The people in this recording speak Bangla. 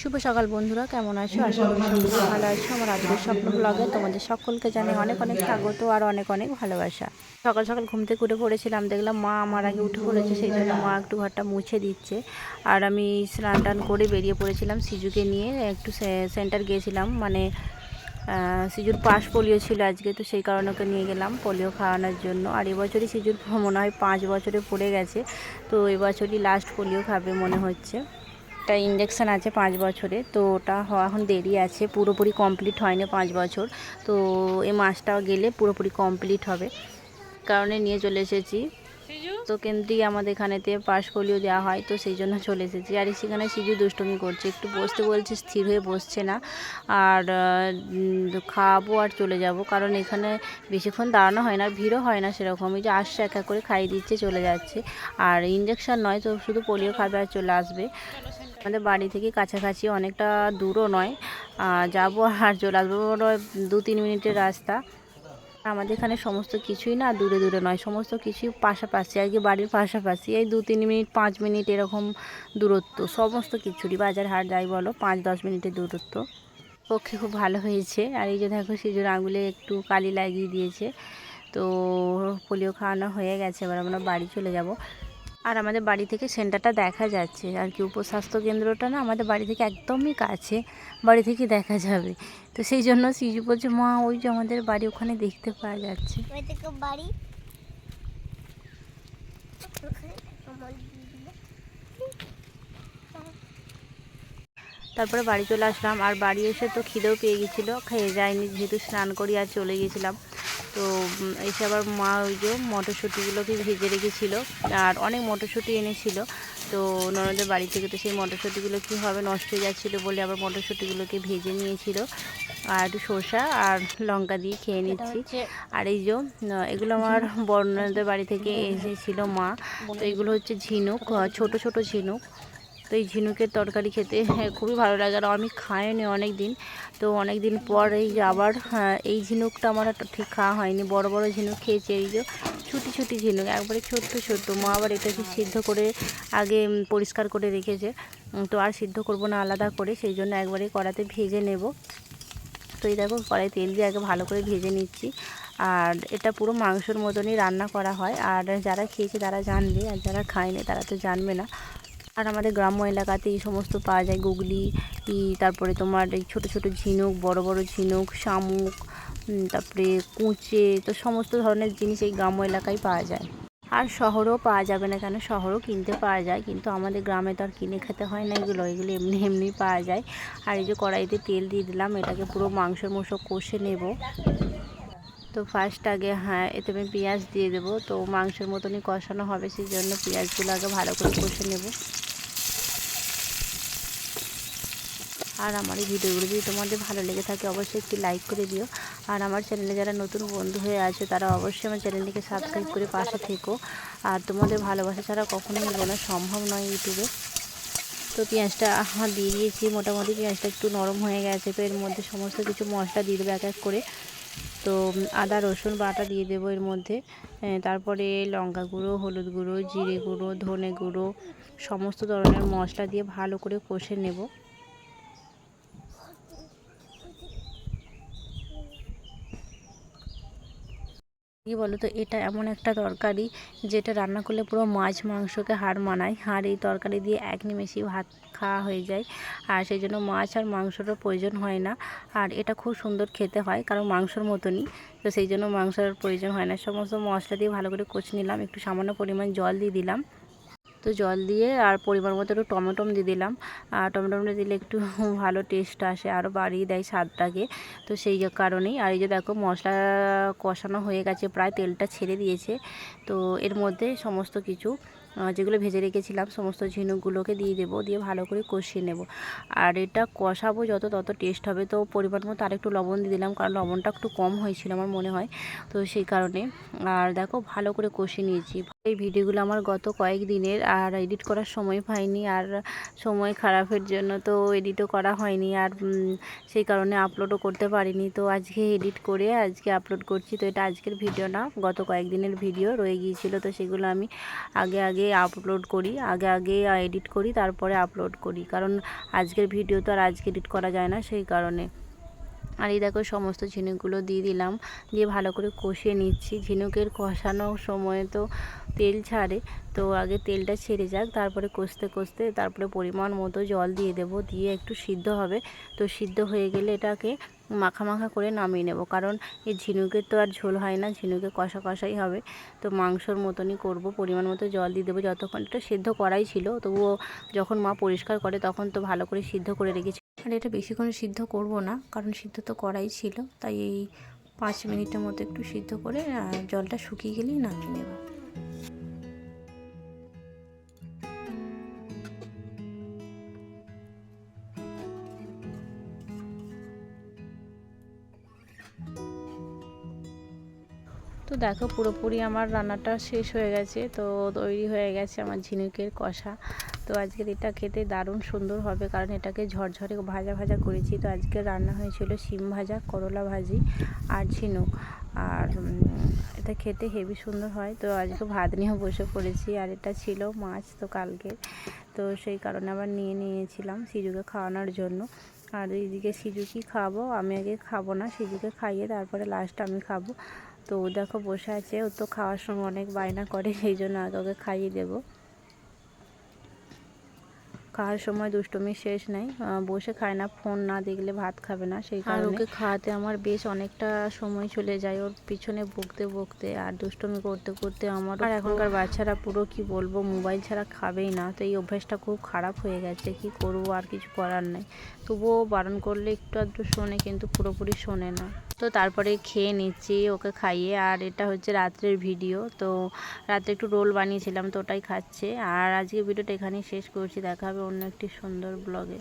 শুভ সকাল বন্ধুরা কেমন আছো? আশা করি সকলে। ভালো আছো। আমার আজকের স্বপ্ন ব্লগে তোমাদের সকলকে জানি অনেক অনেক স্বাগত আর অনেক অনেক ভালোবাসা। সকাল সকাল ঘুম থেকে উঠে পড়েছিলাম দেখলাম মা আমার আগে উঠে পড়েছে সেই জন্য মা একটু ঘরটা মুছে দিচ্ছে। আর আমি স্নান টান করে বেরিয়ে পড়েছিলাম সিজুকে নিয়ে একটু সেন্টার গিয়েছিলাম মানে সিজুর পাশ পোলিও ছিল আজকে তো সেই কারণে ওকে নিয়ে গেলাম পোলিও খাওয়ানোর জন্য। আর এবছরই সিজুর মনে হয় পাঁচ বছরে পড়ে গেছে তো এবছরই লাস্ট পোলিও খাবে মনে হচ্ছে। একটা ইঞ্জেকশান আছে পাঁচ বছরে, তো ওটা এখন দেরি আছে, পুরোপুরি কমপ্লিট হয়নি পাঁচ বছর। তো এই মাসটা গেলে পুরোপুরি কমপ্লিট হবে। কারণে নিয়ে চলে এসেছি। তো কেন্দ্রিক আমাদের এখানেতে পাশ পোলিও দেওয়া হয়, তো সেই জন্য চলে এসেছি। আর সেখানে সিজু দুষ্টুমি করছে, একটু বসতে বলছে, স্থির হয়ে বসছে না। আর খাওয়াবো আর চলে যাব, কারণ এখানে বেশিক্ষণ দাঁড়ানো হয় না ভিড়ও হয় না সেরকম। এই যে আসছে একা করে খাইয়ে দিচ্ছে, চলে যাচ্ছে। আর ইঞ্জেকশান নয়, তো শুধু পোলিও খাবে আর চলে আসবে। আমাদের বাড়ি থেকে কাছাকাছি অনেকটা দূরও নয়। যাব আর চলে আসব দু তিন মিনিটের রাস্তা। আমাদের এখানে সমস্ত কিছুই না দূরে দূরে নয়, সমস্ত কিছুই পাশাপাশি, আর কি বাড়ির পাশাপাশি। এই দু তিন মিনিট, পাঁচ মিনিট এরকম দূরত্ব, সমস্ত কিছুরই। বাজার হাট যাই বলো, পাঁচ দশ মিনিটের দূরত্ব। পক্ষে খুব ভালো হয়েছে। আর এই যে দেখো সিজুর আঙুলে একটু কালি লাগিয়ে দিয়েছে। তো পোলিও খাওয়ানো হয়ে গেছে, এবার আমরা বাড়ি চলে যাব। আর আমাদের বাড়ি থেকে সেন্টারটা দেখা যাচ্ছে। আর কি উপস্বাস্থ্য কেন্দ্রটা না আমাদের বাড়ি থেকে একদমই কাছে বাড়ি থেকে দেখা যাবে। তো সেই জন্য সিজু বলছে মা ওই যে আমাদের বাড়ি ওখানে দেখতে পাওয়া যাচ্ছে। বাড়ি। তারপরে বাড়ি চলে আসলাম। আর বাড়ি এসে তো খিদেও পেয়ে গেছিল খেয়ে যায়নি যেহেতু স্নান করি আর চলে গেছিলাম। তো এসে আবার মা ওই যে মটরশুঁটিগুলোকে ভেজে রেখেছিল আর অনেক মটরশুঁটি এনেছিল। তো ননদের বাড়ি থেকে তো সেই মটরশুঁটিগুলো কী হবে নষ্ট হয়ে যাচ্ছিল বলে আবার মটরশুঁটিগুলোকে ভেজে নিয়েছিল। আর একটু শসা আর লঙ্কা দিয়ে খেয়ে নিচ্ছি। আর এই যে এগুলো আমার বর্ণদের বাড়ি থেকে এসেছিল মা। তো এগুলো হচ্ছে ঝিনুক ছোট ছোট ঝিনুক। তো এই ঝিনুকের তরকারি খেতে হ্যাঁ, খুবই ভালো লাগে। আর আমি খাইনি অনেক দিন তো অনেক দিন পর এই আবার হ্যাঁ, এই ঝিনুকটা আমার ঠিক খাওয়া হয়নি। বড় বড় ঝিনুক খেয়েছি এই যে ছুটি ছুটি ঝিনুক একবারে ছোট্ট ছোট্ট। মা আবার এটাকে সিদ্ধ করে আগে পরিষ্কার করে রেখেছে। তো আর সিদ্ধ করব না আলাদা করে সেই জন্য একবারে কড়াতে ভেজে নেব। তো এই দেখো কড়াই তেল দিয়ে আগে ভালো করে ভেজে নিচ্ছি। আর এটা পুরো মাংসর মতনই রান্না করা হয়। আর যারা খেয়েছে তারা জানবে আর যারা খায়নি তারা তো জানবে না। আর আমাদের গ্রাম্য এলাকাতে এই সমস্ত পাওয়া যায়। গুগলি তারপরে তোমার এই ছোটো ছোটো ঝিনুক, বড় বড় ঝিনুক, শামুক তারপরে কুঁচে, তো সমস্ত ধরনের জিনিস এই গ্রাম্য এলাকায় পাওয়া যায়। আর শহরেও পাওয়া যাবে না কেন, শহরেও কিনতে পাওয়া যায়, কিন্তু আমাদের গ্রামে তো আর কিনে খেতে হয় না এগুলো এগুলো এমনি এমনি পাওয়া যায়। আর এই যে কড়াইতে তেল দিয়ে দিলাম, এটাকে পুরো মাংসের মশো কষে নেব। তো ফার্স্ট আগে হ্যাঁ এতে আমি পেঁয়াজ দিয়ে দেবো। তো মাংসের মতনই কষানো হবে, সেই জন্য পেঁয়াজগুলো আগে ভালো করে কষে নেব। আর আমার এই ভিডিওগুলো যদি তোমাদের ভালো লেগে থাকে, অবশ্যই একটি লাইক করে দিও। আর আমার চ্যানেলে যারা নতুন বন্ধু হয়ে আছে, তারা অবশ্যই আমার চ্যানেলটিকে সাবস্ক্রাইব করে পাশে থেকো। আর তোমাদের ভালোবাসা ছাড়া কখনোই বোনা সম্ভব নয় ইউটিউবে। তো পেঁয়াজটা দিয়ে দিয়েছি, মোটামুটি পেঁয়াজটা একটু নরম হয়ে গেছে, তো এর মধ্যে সমস্ত কিছু মশলা দিয়ে দেবো এক এক করে। তো আদা, রসুন বাটা দিয়ে দেবো এর মধ্যে। তারপরে লঙ্কা গুঁড়ো, হলুদ গুঁড়ো, জিরে গুঁড়ো, ধনে গুঁড়ো, সমস্ত ধরনের মশলা দিয়ে ভালো করে কষে নেব। কি বলো তো, এটা এমন একটা তরকারি যেটা রান্না করলে পুরো মাছ মাংসকে হাড় মানায়। আর এই তরকারি দিয়ে এক নিমেষেই ভাত খাওয়া হয়ে যায়। আর সেই জন্য মাছ আর মাংসরও প্রয়োজন হয় না। আর এটা খুব সুন্দর খেতে হয়, কারণ মাংসর মতনই। তো সেই জন্য মাংসর প্রয়োজন হয় না। সমস্ত মশলা দিয়ে ভালো করে কষে নিলাম, একটু সামান্য পরিমাণ জল দিয়ে দিলাম। তো জল দিয়ে আর পরিমাণ মতো একটু টমেটোম দিয়ে দিলাম। আর টমেটোমটা দিলে একটু ভালো টেস্ট আসে আরও বাড়িয়ে দেয় স্বাদটাকে। তো সেই কারণেই, আর এই যে দেখো মশলা কষানো হয়ে গেছে, প্রায় তেলটা ছেড়ে দিয়েছে। তো এর মধ্যে সমস্ত কিছু যেগুলো ভেজে রেখেছিলাম, সমস্ত ঝিনুকগুলোকে দিয়ে দেবো, দিয়ে ভালো করে কষিয়ে নেব। আর এটা কষাবো যত তত টেস্ট হবে। তো পরিমাণ মতো আরেকটু লবণ দিয়ে দিলাম, কারণ লবণটা একটু কম হয়েছিল আমার মনে হয়। তো সেই কারণে, আর দেখো ভালো করে কষিয়ে নিয়েছি। এই ভিডিওগুলো আমার গত কয়েক দিনের আর এডিট করার সময় পাইনি আর সময় খারাপের জন্য তো এডিটও করা হয়নি আর সেই কারণে আপলোডও করতে পারিনি। তো আজকে এডিট করে আজকে আপলোড করছি। তো এটা আজকের ভিডিও না, গত কয়েকদিনের ভিডিও রয়ে গিয়েছিল। তো সেগুলো আমি আগে আগে আপলোড করি, আগে আগে এডিট করি, তারপরে আপলোড করি। কারণ আজকের ভিডিও তো আর আজকে এডিট করা যায় না সেই কারণে। আর এই দেখো সমস্ত ঝিনুকগুলো দিয়ে দিলাম, দিয়ে ভালো করে কষিয়ে নিচ্ছি। ঝিনুকের কষানোর সময় তো তেল ছাড়ে, তো আগে তেলটা ছেড়ে যাক, তারপরে কষতে কষতে তারপরে পরিমাণ মতো জল দিয়ে দেব, দিয়ে একটু সিদ্ধ হবে। তো সিদ্ধ হয়ে গেলে এটাকে মাখা মাখা করে নামিয়ে নেব, কারণ এই ঝিনুকের তো আর ঝোল হয় না, ঝিনুকে কষা কষাই হবে। তো মাংসর মতনই করব, পরিমাণ মতো জল দিয়ে দেবো, যতক্ষণ এটা সিদ্ধ করাই ছিল, তবুও যখন মা পরিষ্কার করে তখন তো ভালো করে সিদ্ধ করে রেখেছি। আর এটা বেশিক্ষণ সিদ্ধ করব না, কারণ সিদ্ধ তো করাই ছিল, তাই এই পাঁচ মিনিটের মতো একটু সিদ্ধ করে জলটা শুকিয়ে গেলেই নামিয়ে নেব। তো দেখো পুরোপুরি আমার রান্নাটা শেষ হয়ে গেছে, তো তৈরি হয়ে গেছে আমার ঝিনুকের কষা। তো আজকের এটা খেতে দারুণ সুন্দর হবে, কারণ এটাকে ঝরঝরে ভাজা ভাজা করেছি। তো আজকে রান্না হয়েছিল শিম ভাজা, করলা ভাজি আর ঝিনুক। আর এটা খেতে হেভি সুন্দর হয়। তো আজকে ভাত নিয়েও বসে পড়েছি, আর এটা ছিল মাছ তো কালকে। তো সেই কারণে আবার নিয়ে নিয়েছিলাম সিজুকে খাওয়ানোর জন্য। আর এইদিকে সিজুকি খাব? আমি আগে খাব না, সিজুকে খাইয়ে তারপরে লাস্ট আমি খাব। তো ও দেখো বসে আছে, ও তো খাওয়ার সময় অনেক বায়না করে, সেই জন্য আগে ওকে খাইয়ে দেবো। খাওয়ার সময় দুষ্টুমি শেষ নাই। বসে খায় না ফোন না দেখলে ভাত খাবে না সেই কারণে। ওকে খাওয়াতে আমার বেশ অনেকটা সময় চলে যায় ওর পিছনে বকতে বকতে আর দুষ্টুমি করতে করতে আমার আর এখনকার বাচ্চারা পুরো কি বলব মোবাইল ছাড়া খাবেই না। তো এই অভ্যাসটা খুব খারাপ হয়ে গেছে কি করব আর কিছু করার নেই। তবুও বারণ করলে একটু আধটু শোনে কিন্তু পুরোপুরি শোনে না। তো তারপরে খেয়ে নিচ্ছি ওকে খাইয়ে। আর এটা হচ্ছে রাত্রের ভিডিও। তো রাতে একটু রোল বানিয়েছিলাম তো ওটাই খাচ্ছে। আর আজকে ভিডিওটা এখানেই শেষ করছি। দেখা হবে অন্য একটি সুন্দর ব্লগে